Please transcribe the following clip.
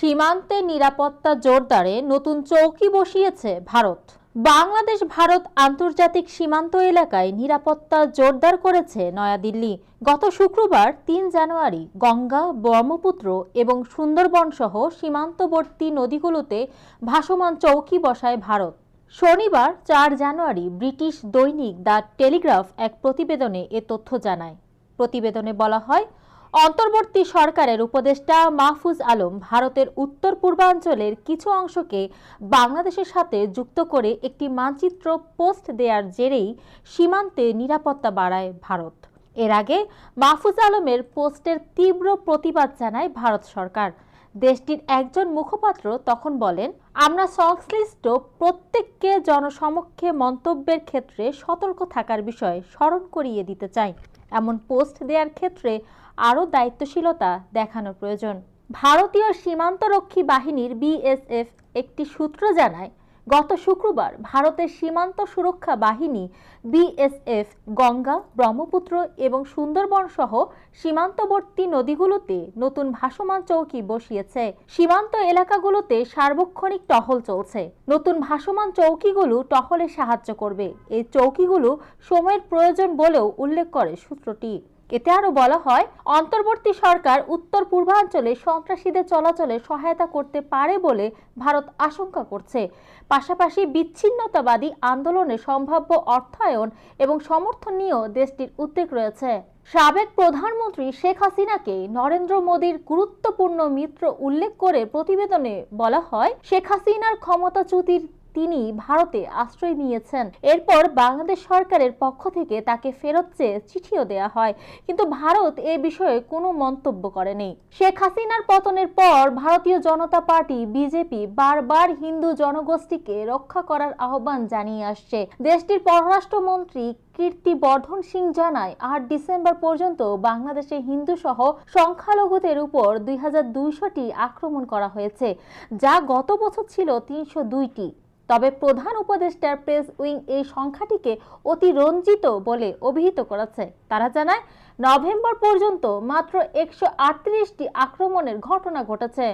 সীমান্তে নিরাপত্তা জোরদারে নতুন চৌকি বসিয়েছে ভারত। বাংলাদেশ, ভারত আন্তর্জাতিক সীমান্ত এলাকায় নিরাপত্তা জোরদার করেছে নয়াদিল্লি। গত শুক্রবার, তিন জানুয়ারি, গঙ্গা, ব্রহ্মপুত্র এবং সুন্দরবন সহ সীমান্তবর্তী নদীগুলোতে ভাসমান চৌকি বসায় ভারত। শনিবার, চার জানুয়ারি, ব্রিটিশ দৈনিক দ্য টেলিগ্রাফ এক প্রতিবেদনে এ তথ্য জানায়। প্রতিবেদনে বলা হয় অন্তর্বর্তী সরকারের উপদেষ্টা মাহফুজ আলম ভারতের উত্তর পূর্বাঞ্চলের কিছু অংশকে বাংলাদেশের সাথে যুক্ত করে একটি মানচিত্র পোস্ট দেওয়ার জেরেই সীমান্তে নিরাপত্তা বাড়ায় ভারত। এর আগে মাহফুজ আলমের পোস্টের তীব্র প্রতিবাদ জানায় ভারত সরকার। দেশটির একজন মুখপাত্র তখন বলেন, আমরা সংশ্লিষ্ট প্রত্যেককে জনসমক্ষে মন্তব্যের ক্ষেত্রে সতর্ক থাকার বিষয়ে স্মরণ করিয়ে দিতে চাই। এমন পোস্ট দেওয়ার ক্ষেত্রে আরও দায়িত্বশীলতা দেখানো প্রয়োজন। ভারতীয় সীমান্তরক্ষী বাহিনীর বিএসএফ একটি সূত্র জানায় গত শুক্রবার ভারতের সীমান্ত সুরক্ষা বাহিনী, বিএসএফ, গঙ্গা, ব্রহ্মপুত্র এবং সুন্দরবন সহ সীমান্তবর্তী নদীগুলোতে নতুন ভাসমান চৌকি বসিয়েছে। সীমান্ত এলাকাগুলোতে সার্বক্ষণিক টহল চলছে। নতুন ভাসমান চৌকিগুলো টহলে সাহায্য করবে। এই চৌকিগুলো সময়ের প্রয়োজন বলেও উল্লেখ করে সূত্রটি। এতে আরও বলা হয়, অন্তর্বর্তী সরকার উত্তর পূর্বাঞ্চলে সন্ত্রাসীদের চলাচলে সহায়তা করতে পারে বলে ভারত আশঙ্কা করছে। পাশাপাশি বিচ্ছিন্নতাবাদী আন্দোলনে সম্ভাব্য অর্থায়ন এবং সমর্থন নিয়েও দেশটির উদ্বেগ রয়েছে। সাবেক প্রধানমন্ত্রী শেখ হাসিনাকে নরেন্দ্র মোদীর গুরুত্বপূর্ণ মিত্র উল্লেখ করে প্রতিবেদনে বলা হয়, শেখ হাসিনার ক্ষমতাচ্যুতির তিনি ভারতে আশ্রয় নিয়েছেন। এরপর বাংলাদেশ সরকারের পক্ষ থেকে তাকে ফেরত চেয়ে চিঠিও দেওয়া হয়। কিন্তু ভারত এ বিষয়ে কোনো মন্তব্য করেনি। শেখ হাসিনার পতনের পর ভারতীয় জনতা পার্টি, বিজেপি বারবার হিন্দু জনগোষ্ঠীকে রক্ষা করার আহ্বান জানিয়ে আসছে। দেশটির পররাষ্ট্রমন্ত্রী কীর্তি বর্ধন সিং জানায়, আট ডিসেম্বর পর্যন্ত বাংলাদেশে হিন্দু সহ সংখ্যালঘুদের উপর দুই আক্রমণ করা হয়েছে, যা গত বছর ছিল তিনশো দুইটি। তবে প্রধান উপদেষ্টার প্রেস উইং এই সংখ্যাটিকে অতিরঞ্জিত বলে অভিহিত করেছে। তারা জানায়, নভেম্বর পর্যন্ত মাত্র একশো আটত্রিশটি আক্রমণের ঘটনা ঘটেছে।